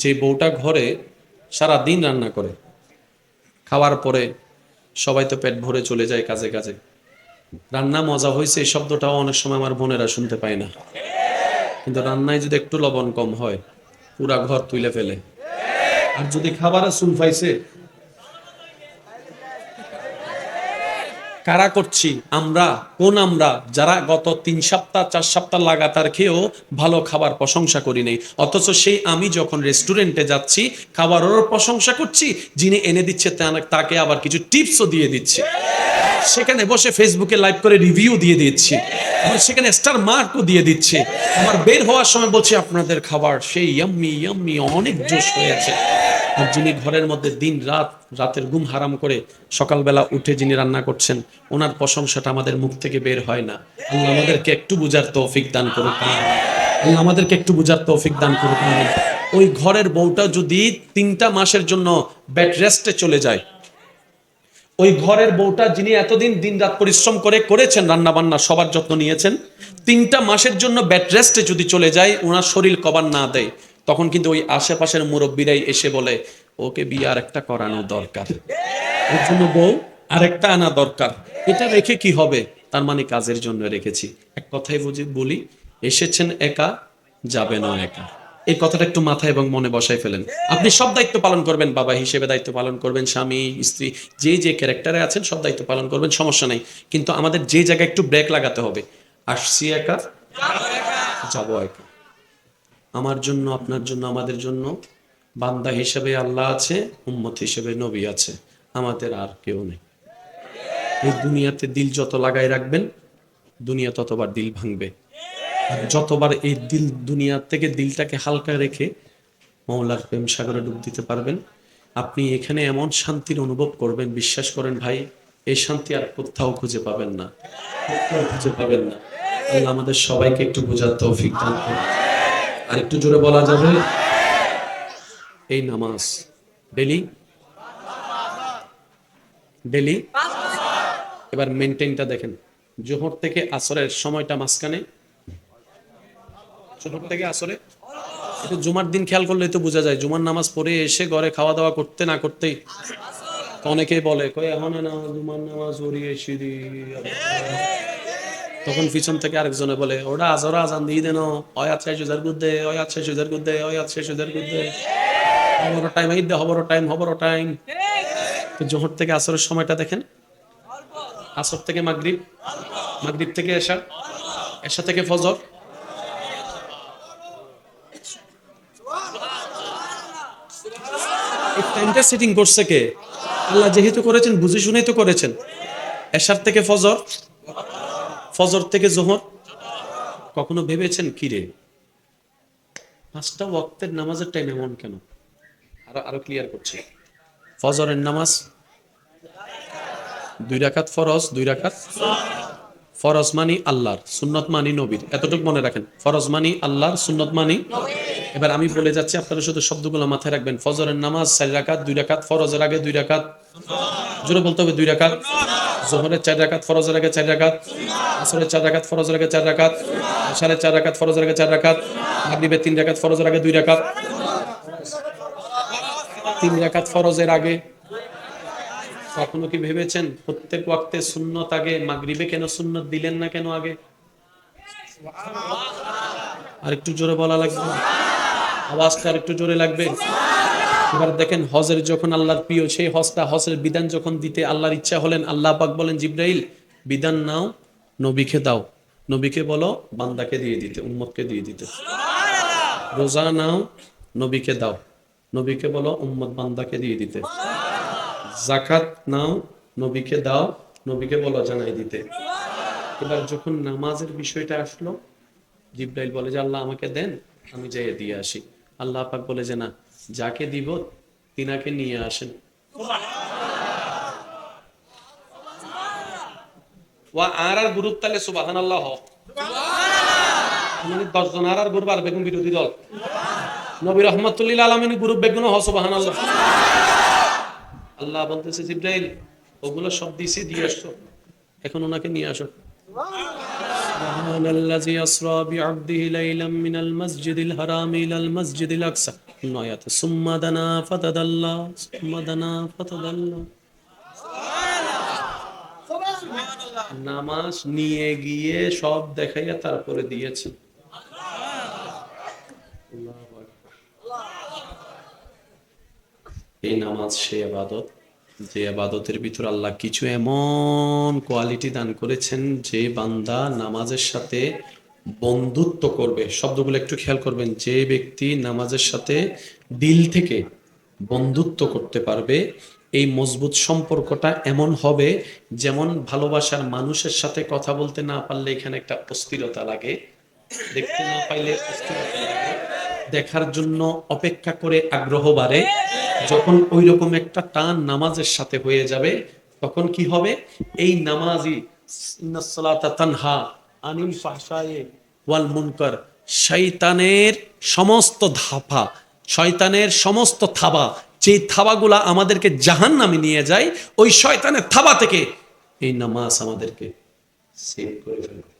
যে বউটা ঘরে সারা দিন রান্না করে, খাওয়ার পরে সবাই তো পেট ভরে চলে যায় কাজে কাজে। রান্না মজা হয়েছে এই শব্দটাও অনেক সময় আমার বোনেরা শুনতে পায় না। কিন্তু রান্নায় যদি একটু লবণ কম হয়, পুরা ঘর তুলে ফেলে। আর যদি খাবারে চুল পাইছে কারা করছি? আমরা, কোন আমরা? যারা গত তিন সপ্তাহ, চার সপ্তাহ লাগাতার খেয়েও ভালো খাবার প্রশংসা করি নেই। অথচ সেই আমি যখন রেস্টুরেন্টে যাচ্ছি, খাবারেরও প্রশংসা করছি, যিনি এনে দিচ্ছে তাকে আবার কিছু টিপসও দিয়ে দিচ্ছে। সেখানে বসে ফেসবুকে লাইভ করে রিভিউ দিয়ে দিচ্ছি। সেখানে স্টার মার্কও দিয়ে দিচ্ছে। আমার বের হওয়ার সময় বলছি, আপনাদের খাবার সেই অনেক জোশ হয়েছে। যিনি ঘরের মধ্যে দিন রাত রাতের ঘুম হারাম করে সকালবেলা উঠে যিনি রান্না করছেন, ওনার প্রশংসাটা আমাদের মুখ থেকে বের হয় না। আল্লাহ আমাদেরকে একটু বুঝার তৌফিক দান করুক আল্লাহ আমাদেরকে একটু বুঝার তৌফিক দান করুক ওই ঘরের বউটা যদি তিনটা মাসের জন্য বেড রেস্টে চলে যায়, ওই ঘরের বউটা যিনি এতদিন দিন রাত পরিশ্রম করে করেছেন রান্না বান্না সবার যত্ন নিয়েছেন, তিনটা মাসের জন্য ব্যাড রেস্টে যদি চলে যায়, ওনার শরীর কবার না দেয়। তখন কিন্তু ওই আশেপাশের মুরব্বীরাই এসে বলে, ওকে বিয়ে আর একটা করানো দরকার। ওর জন্য বউ আরেকটা আনা দরকার। এটা রেখে কি হবে? তার মানে কাজের জন্য রেখেছি। এক কথাই বুঝি, বলি, এসেছেন একা, যাবে না একা। এই কথাটা একটু মাথায় এবং মনে বসাই ফেলেন। আপনি সব দায়িত্ব পালন করবেন, বাবা হিসেবে দায়িত্ব পালন করবেন, স্বামী, স্ত্রী, যে যে ক্যারেক্টারে আছেন সব দায়িত্ব পালন করবেন, সমস্যা নাই। কিন্তু আমাদের যে জায়গায় একটু ব্রেক লাগাতে হবে। আসছি একা, যাব একা। আমার জন্য, আপনার জন্য, আমাদের জন্য। বান্দা হিসেবে আল্লাহ আছে, উম্মত হিসেবে নবী আছে। আমাদের আর কেউ নেই। এই দুনিয়াতে দিল যত লাগাই রাখবেন, দুনিয়া ততবার দিল ভাঙবে। যতবার এই দিল দুনিয়া থেকে দিলটাকে হালকা রেখে মৌলার প্রেম সাগরে ডুব দিতে পারবেন, আপনি এখানে এমন শান্তির অনুভব করবেন, বিশ্বাস করেন ভাই, এই শান্তি আর কোথাও খুঁজে পাবেন না। খুঁজে পাবেন না। আমাদের সবাইকে একটু বোঝার তৌফিক দান করুন। আর একটু জোরে বলা যাবে। এই নামাজ, ডেলি? ডেলি? এবার মেনটেনটা দেখেন। জোহর থেকে আসরের সময়টা মাঝখানে। জোহর থেকে আসরে? একটু জুমার দিন খেয়াল করলে তো বোঝা যায়। জুমার নামাজ পড়ে এসে ঘরে খাওয়া দাওয়া করতে না করতেই। অনেকেই বলে কই এখন না জুমার নামাজ ওরিয়ে এসে দি তখন পিছন থেকে আরেকজনে বলে ওটা আজরা আজান দিয়ে দেন, ওই আছে সুজার গুদ্দে, ওই আছে সুজার গুদ্দে, ওই আছে সুজার গুদ্দে। হবর টাইম এই দে হবর টাইম হবর টাইম তো জোহর থেকে আসরের সময়টা দেখেন। আসর থেকে মাগরিব মাগরিব থেকে এশা এশা থেকে ফজর। টাইমটা সেটিং করছে কে? আল্লাহ যেহেতু করেছেন, বুঝে শুনেই তো করেছেন। এশার থেকে ফজর ফজর থেকে জোহর? কখনো ভেবেছেন কিরে পাঁচটা ওয়াক্তের নামাজের টাইম এমন কেন? আরও আরও ক্লিয়ার করছি। ফজরের নামাজ? দুই রাকাত ফরজ দুই রাকাত? ফরজ মানি আল্লাহর সুন্নত মানি নবীর। এতটুকু মনে রাখেন ফরজ মানি আল্লাহর সুন্নত মানি এবার আমি বলে যাচ্ছি আপনারা শুধু শব্দগুলো মাথায় রাখবেন। ফজরের নামাজ চার রাকাত দুই রাকাত ফরজের আগে দুই রাকাত। জোরে বলতে হবে দুই রাকাত। জোহরের চার রাকাত ফরজের আগে চার রাকাত, আসরের চার রাকাত ফরজের আগে চার রাকাত, আশারের চার রাকাত ফরজের আগে চার রাকাত, মাগরিবের তিন রাকাত ফরজের আগে দুই রাকাত। তিন রাকাত ফরজের আগে কখনো কি ভেবেছেন প্রত্যেক ওয়াক্তে সুন্নত আগে, মাগরিবে কেন সুন্নত দিলেন না কেন আগে? আর একটু জোরে বলা লাগবে? আওয়াজটা আর একটু জোরে লাগবে? এবার দেখেন হজের যখন আল্লাহর প্রিয় সেই হজটা হজের বিধান যখন দিতে আল্লাহর ইচ্ছা হলেন আল্লাহ পাক বলেন জিব্রাইল বিধান নাও নবীকে দাও। নবীকে বলো বান্দাকে দিয়ে দিতে উম্মতকে দিয়ে দিতে। রোজা নাও নবীকে দাও। নবীকে বলো উম্মত বান্দাকে দিয়ে দিতে। জাকাত নাও নবীকে দাও নবীকে বলো জানাই দিতে। এবার যখন নামাজের বিষয়টা আসলো জিব্রাইল বলে যে আল্লাহ আমাকে দেন আমি যাই দিয়ে আসি। আল্লাহ পাক বলে যে না যাকে দিব তিনাকে নিয়ে আসেন ওয়া আর আর গ্রুপ তাহলে সুবাহান আল্লাহ হ মানে দশজন আর আর গ্রুপ আর বেগুন বিরোধী দল নবী রহমতুল্লিল আলমিন গ্রুপ বেগুন হ সুবাহান আল্লাহ আল্লাহ বলতেছে জিব্রাইল ওগুলো সব দিছি দিয়ে আসছো এখন ওনাকে নিয়ে আসো سبحان الذي أسرى بعبده ليلا من المسجد الحرام إلى المسجد الأقصى নয়াতে সুম্মাদানা ফাতাদাল্লাহ সুম্মাদানা ফাতাদাল্লাহ নামাজ নিয়ে গিয়ে সব দেখাইয়া তারপরে আকবার। এই নামাজ সে আবাদত, যে আবাদতের ভিতর আল্লাহ কিছু এমন কোয়ালিটি দান করেছেন যে বান্দা নামাজের সাথে বন্ধুত্ব করবে। শব্দগুলো একটু খেয়াল করবেন। যে ব্যক্তি নামাজের সাথে দিল থেকে বন্ধুত্ব করতে পারবে, এই মজবুত সম্পর্কটা এমন হবে যেমন ভালোবাসার মানুষের সাথে কথা বলতে না পারলে এখানে একটা অস্থিরতা লাগে। দেখতে না পাইলে দেখার জন্য অপেক্ষা করে আগ্রহ বাড়ে। যখন ওই রকম একটা টান নামাজের সাথে হয়ে যাবে, তখন কি হবে? এই নামাজি ইন্নাস সালাতা তানহা। আনিল ফাহশায়ে ওয়াল মুনকার, শয়তানের সমস্ত ধাপা, শয়তানের সমস্ত থাবা যে থাবাগুলা আমাদেরকে জাহান্নামে নিয়ে যায়, ওই শয়তানের থাবা থেকে এই নামাজ আমাদেরকে সেভ করে ফেলবে।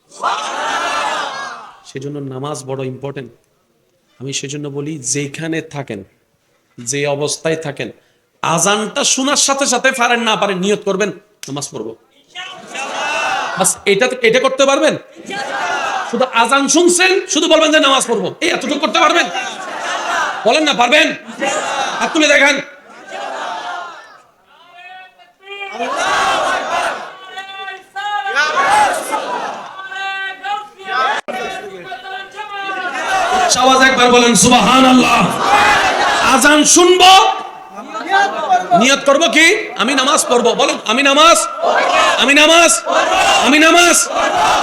সেজন্য নামাজ বড় ইম্পর্টেন্ট আমি সেজন্য বলি, যেখানে থাকেন, যে অবস্থায় থাকেন, আজানটা শোনার সাথে সাথে পারেন না পারেন, নিয়ত করবেন, নামাজ পড়ব। এটা এটা করতে পারবেন? শুধু আজান শুনছেন, শুধু বলবেন যে নামাজ পড়ব। এই, এতটুকু করতে পারবেন? বলেন না, পারবেন? হাত তুলে একবার বলেন সুবাহান আল্লাহ। আজান শুনব নিয়ত করব কি? আমি নামাজ পড়ব। বলেন, আমি নামাজ? আমি নামাজ? আমি নামাজ?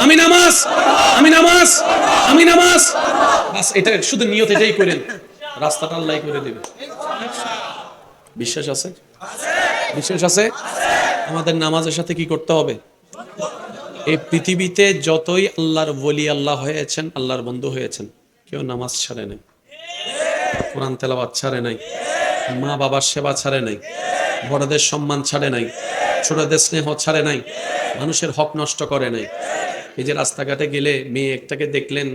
আমি নামাজ? আমি নামাজ? আমি নামাজ? বাস, এটা শুধু নিয়ত, এটাই করেন রাস্তাটা আল্লাহ করে দেবে। বিশ্বাস আছে? বিশ্বাস আছে? আমাদের নামাজের সাথে কি করতে হবে? এই পৃথিবীতে যতই আল্লাহর বলি আল্লাহ হয়েছেন, আল্লাহর বন্ধু হয়েছেন, কেউ নামাজ ছাড়ে নাই। কোরআন তেলাবাদ ছাড়ে নাই। মা বাবার সেবা ছাড়ে নাই, বড়দের সম্মান ছাড়ে নাই, ছোটদের স্নেহ ছাড়ে নাই, মানুষের হক নষ্ট করে নাই। এই যে রাস্তাঘাটে গেলে মেয়ে একটাকে দেখলেন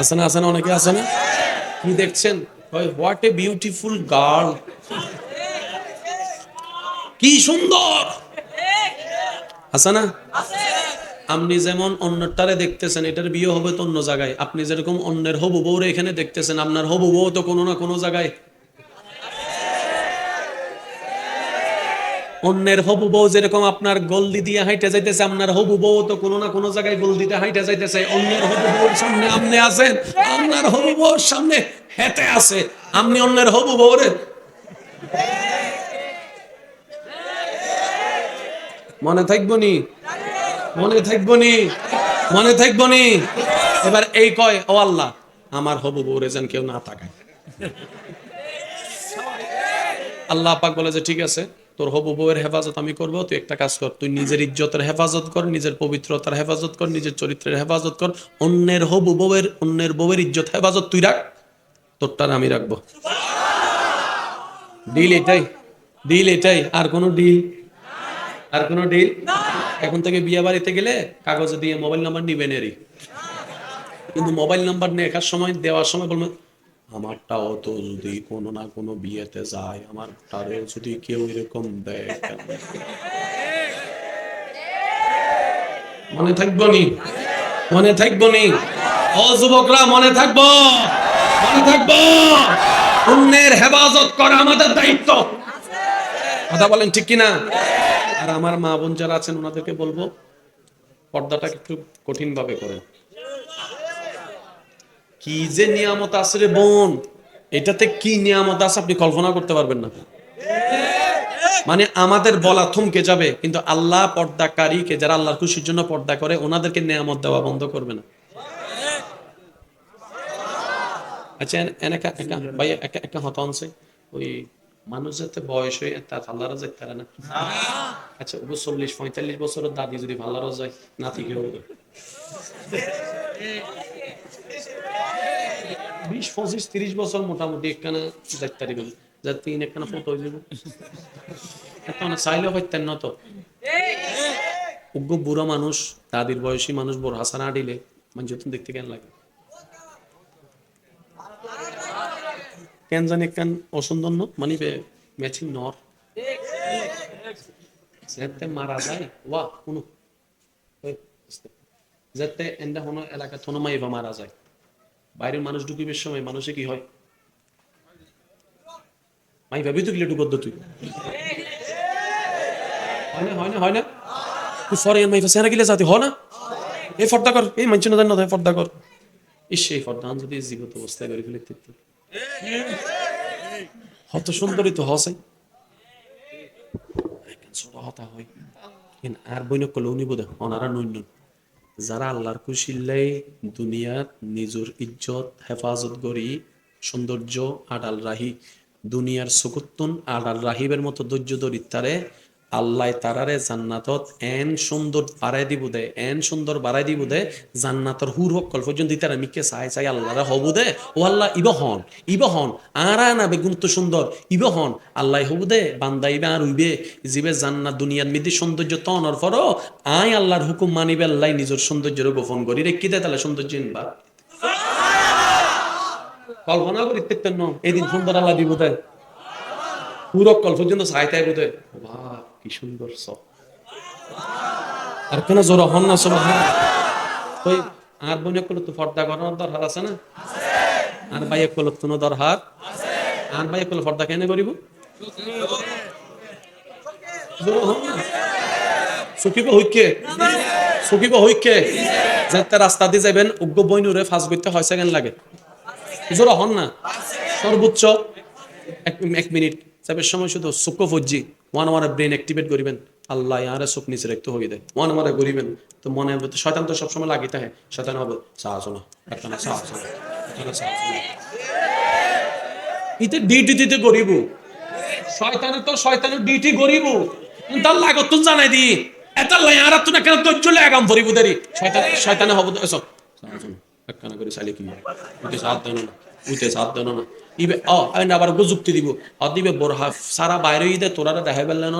আছে না আছে না, অনেকে আছে না? কি দেখছেন? হোয়াট এ বিউটিফুল গার্ল কি সুন্দর! আছে না? আপনি যেমন অন্যটারে দেখতেছেন, এটার বিয়ে হবে তো অন্য জায়গায়। আপনি যেরকম অন্যের হবু বউরে এখানে দেখতেছেন, আপনার হবু বউ তো কোনো না কোনো জায়গায়। অন্যের হবু বউ যেরকম আপনার গলদি দিয়ে হাইটে যাইতেছে, আপনার হবু বউ তো কোনো না কোনো জায়গায় গলদিতে হাইটে যাইতেছে। অন্যের হবু বউর সামনে আপনি আছেন, আপনার হবু বউর সামনে হেঁটে আছে। আপনি অন্যের হবু বউরে মনে থাকব নি? মনে থাকব নি মনে থাকব নি এবার এই কয়, ও আল্লাহ, আমার হবু বউরে যেন কেউ না তাকায়। আল্লাহ পাক বলে যে, ঠিক আছে, তোর হবু বউয়ের হেফাজত আমি করব, তুই একটা কাজ কর, তুই নিজের ইজ্জতের হেফাজত কর, নিজের পবিত্রতার হেফাজত কর, নিজের চরিত্রের হেফাজত কর, অন্যের হবু বউয়ের, অন্যের বউয়ের ইজ্জত হেফাজত তুই রাখ, তোরটার আমি রাখব। ডিল এটাই ডিল এটাই, আর কোনো ডিল আর কোনো ডিল এখন থেকে বিয়ে বাড়িতে গেলে কাগজে দিয়ে মোবাইল নাম্বার নিবেন এরই। কিন্তু মোবাইল নাম্বার একার সময় দেওয়ার সময় বলবেন, আমারটাও তো যদি কোনো না কোনো বিয়েতে যায় আমার তারেও যদি কেউ এরকম দেয় মনে থাকব নি? মনে থাকব নি? ও যুবকরা, মনে থাকব? মনে থাকব? অন্যের হেফাজত করা আমাদের দায়িত্ব। কথা বলেন ঠিক কিনা? আর আমার মা বোন যারা আছেন, ওনাদেরকে বলব পর্দাটা একটু কঠিন ভাবে করেন। কি যে নিয়ামত আছে রে বোন! এটাতে কি নিয়ামত আছে আপনি কল্পনা করতে পারবেন না। মানে আমাদের বলা থমকে যাবে, কিন্তু আল্লাহ পর্দাকারীকে, যারা আল্লাহর খুশির জন্য পর্দা করে, ওনাদেরকে নিয়ামত দেওয়া বন্ধ করবে না। আচ্ছা ভাই, একা একা হত আনছে, ওই মানুষ যাতে বয়স হয়ে তার আল্লাহরা যেতে পারে না। আচ্ছা ও চল্লিশ পঁয়তাল্লিশ বছরের দাদি যদি ভাল্লারও যায় নাতি কেউ বিশ পঁচিশ তিরিশ বছর মোটামুটি একখানা যাইতে পারিবেন যা তিন একখানা ফটো হয়ে যাব এখন চাইলেও পাইতেন না তো। উগ্র বুড়ো মানুষ দাদির বয়সী মানুষ বড় হাসানা আডিলে মানে যতন দেখতে কেন লাগে। কেন কেন অসুন্দর মানে ম্যাচিং নর। মারা যায়, ওয়া যাতে এন্ডা হনো এলাকা থনো মাইবা মারা যায়। বাইরের মানুষ ঢুকিবার সময়, মানুষে কি হয়? মাই ভাবি তো গিলে তুই। হয় না হয় না হয় না। তুই ফরে মাই সেনা গিলে যাতে না। এই ফর্দা কর, এই মানছি না জান ফর্দা কর। ইস সেই ফর্দা যদি জীবত অবস্থায় করে ফেলে হত সুন্দরী তো হসাই আর বইনক কলে উনি বোধ অনারা নৈন্য যারা আল্লাহর কুশিল্লাই দুনিয়াত নিজের ইজ্জত, হেফাজত করি, সৌন্দর্য, আডাল রাহি, দুনিয়ার সুকুত্তন আডাল রাহিবের মতো ধৈর্য ধরি তারে আল্লাহ তারারে জান্নাতত এন সুন্দর বাড়াই দিব দে এন সুন্দর বাড়াই দিব দে জান্নাতর হুর হক কল পর্যন্ত দিতার আমি কে চাই চাই আল্লাহরে হবু দে। ও আল্লাহ ইব হন ইব হন আর না বেগুন তো সুন্দর ইব হন আল্লাহ হবু দে বান্দা ইবে আর উইবে জিবে জান্নাত দুনিয়ার মিদি সৌন্দর্য তনর ফর আই আল্লাহর হুকুম মানিবে আল্লাহ নিজের সৌন্দর্যের গোপন করি। রে কি দে তাহলে সৌন্দর্য ইনবা? কল্পনা করি দেখতেন ন এদিন সুন্দর আল্লাহ দিব দে। পুরো কল পর্যন্ত চাইতাই বোধ বাহ, কি সুন্দর সব আর কেন জোর হন না সব ওই আর বোনে কল তো ফর্দা করানোর দরকার আছে না? আর ভাইয়ে কল তো দরকার আর ভাইয়ে কল ফর্দা কেন করিব জোর হন না। সুখিব হইকে সুখিব হইকে যাতে রাস্তা দিয়ে যাবেন উগ্র বইনুরে ফাঁস করতে হয় সেকেন্ড লাগে। জোর হন না। সর্বোচ্চ এক এক মিনিট। চাপের সময় শুধু সুখ ফজ্জি ওয়ান আমার ব্রেন অ্যাক্টিভেট করিবেন। আল্লাহ আরে চোখ নিচে রাখতে হয়ে দেয়। ওয়ান আমার করিবেন তো মনে হবে তো শয়তান তো সবসময় লাগি থাকে। শয়তান হবে সাহস না একটা না ইতে ডিউটি দিতে গরিব। শয়তানের তো শয়তানের ডিউটি গরিব। তার লাগত জানাই দি। কেন তো চলে আগাম ভরিব দেরি? শয়তান, শয়তানে হব এসব একটা না করে কি হয় না উঠে সাথ দেন না। ইবে, অ আইন আবার যুক্তি দিব। দিবে সারা বাইরে তোরা দেখাই পেলেন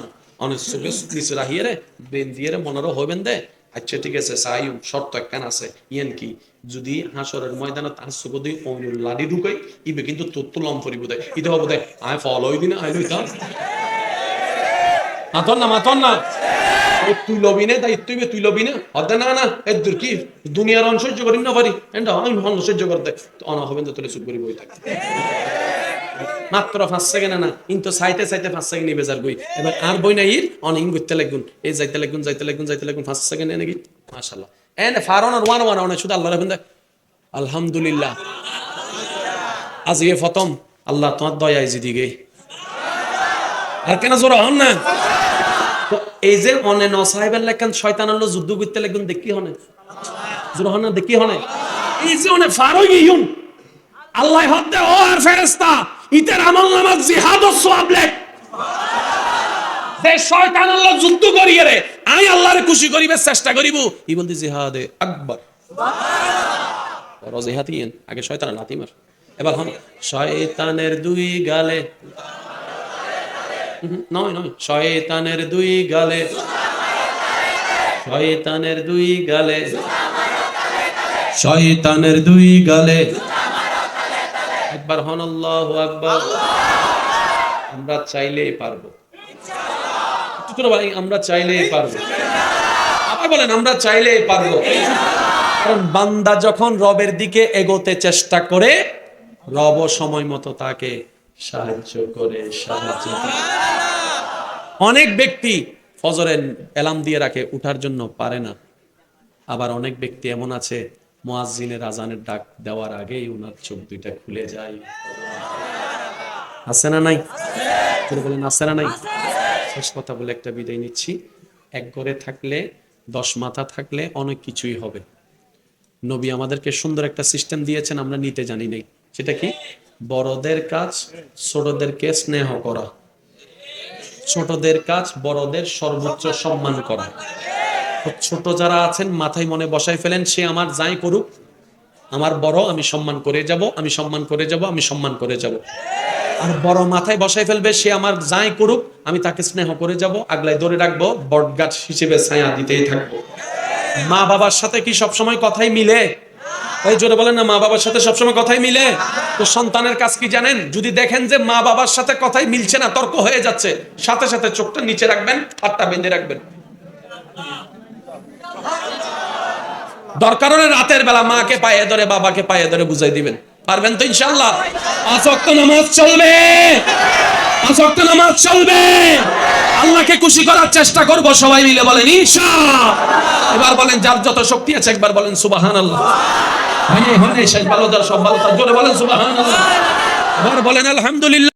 না অনেক নিচে রাহিয়ে রে, বেন দিয়ে রে মনেরও দে। আচ্ছা ঠিক আছে সাইম শর্ত একখান আছে। ইয়েন কি, যদি হাসরের ময়দানে তার চোখ দিয়ে অন্য লাডি ঢুকাই, ইবে কিন্তু তোর তো লম পরিব দেয় ইতে হব দে আয় ফল হই দিনে আয় লইতাম মাতন না মাতন না। তুই লবি না তাই তুই তুই লবি না অদে না না কি দুনিয়ার অন সহ্য করিম না পারি। হন সহ্য করতে। হবেন তো বই মাত্র পাঁচ সেকেন্ড না কিন্তু পাঁচ সেকেন্ড এবার আর বই নাই অনেক করতে লাগুন। এই যাইতে লাগুন যাইতে লাগুন যাইতে লাগুন, পাঁচ সেকেন্ড নাকি? মাশাল্লাহ এনে ফারন আর ওয়ান ওয়ান শুধু আল্লাহ রাখবেন আলহামদুলিল্লাহ। আজ ইয়ে ফতম আল্লাহ তোমার দয়া দিকে আর কেন জোর হন না? এই যে অনে নসাহেবের লেখান শয়তান আল্লাহ যুদ্ধ করতে লাগুন দেখি হনে? জোর দেখি হনে? এই যে অনে ফারো ইউন, আল্লাহ হদ্দে ও আর ফেরেস্তা ইতের আমল নামাজ, জিহাদ ও সোয়াব লেখ। যে শয়তান আল্লাহ যুদ্ধ করিয়ে রে, আমি আল্লাহরে খুশি করিবে চেষ্টা করিব। ই বলতে জিহাদে আকবর। জিহাদ ইয়েন আগে শয়তান লাথি মার। এবার হন, শয়তানের দুই গালে নয় নয়। শয়তানের দুই গালে, শয়তানের দুই গালে, শয়তানের দুই গালে। একবার হন, আল্লাহু আকবার। আমরা চাইলেই পারব। আমরা চাইলেই পারব। আবার বলেন, আমরা চাইলেই পারব। কারণ বান্দা যখন রবের দিকে এগোতে চেষ্টা করে রব সময় মতো তাকে সাহায্য করে, সাহায্য অনেক ব্যক্তি ফজরের এলাম দিয়ে রাখে, উঠার জন্য পারে না। আবার অনেক ব্যক্তি এমন আছে, মুয়াজ্জিনের আজানের ডাক দেওয়ার আগেই ওনার চোখ দুইটা খুলে যায়। আছে না নাই? বলেন, আছে না নাই? শেষ কথা বলে একটা বিদায় নিচ্ছি। এক ঘরে থাকলে, দশ মাথা থাকলে অনেক কিছুই হবে। নবী আমাদেরকে সুন্দর একটা সিস্টেম দিয়েছেন, আমরা নিতে জানি নাই। সেটা কি? বড়দের কাজ, ছোটদেরকে স্নেহ করা। ছোটদের কাজ, বড়দের সর্বোচ্চ সম্মান করা। ছোট যারা আছেন, মাথায় মনে বসাই ফেলেন, সে আমার যাই করুক, আমার বড়, আমি সম্মান করে যাব, আমি সম্মান করে যাব, আমি সম্মান করে যাব। আর বড় মাথায় বসাই ফেলবে, সে আমার যাই করুক, আমি তাকে স্নেহ করে যাব, আগলায় ধরে রাখব, বটগাছ হিসেবে ছায়া দিতেই থাকব। মা বাবার সাথে কি সবসময় কথাই মিলে? এই জোরে বলেন না, মা বাবার সাথে সবসময় কথাই মিলে? তো সন্তানের কাজ কি জানেন? যদি দেখেন যে মা বাবার সাথে কথাই মিলছে না, তর্ক হয়ে যাচ্ছে, সাথে সাথে চোখটা নিচে রাখবেন, হাতটা বেঁধে রাখবেন। দরকার হলে রাতের বেলা মাকে পায়ে ধরে, বাবাকে পায়ে ধরে বুঝাই দিবেন। পারবেন তো ইনশাল্লাহ ওয়াক্ত নামাজ চলবে। ওয়াক্ত নামাজ চলবে। আল্লাহকে খুশি করার চেষ্টা করব, সবাই মিলে বলেন ঈশা এবার বলেন, যার যত শক্তি আছে, একবার বলেন সুবাহান আল্লাহ হয়নি হয়নি শেষ ভালো যার সব ভালো তার জন্য বলেন সুবাহ বলেন আলহামদুলিল্লাহ।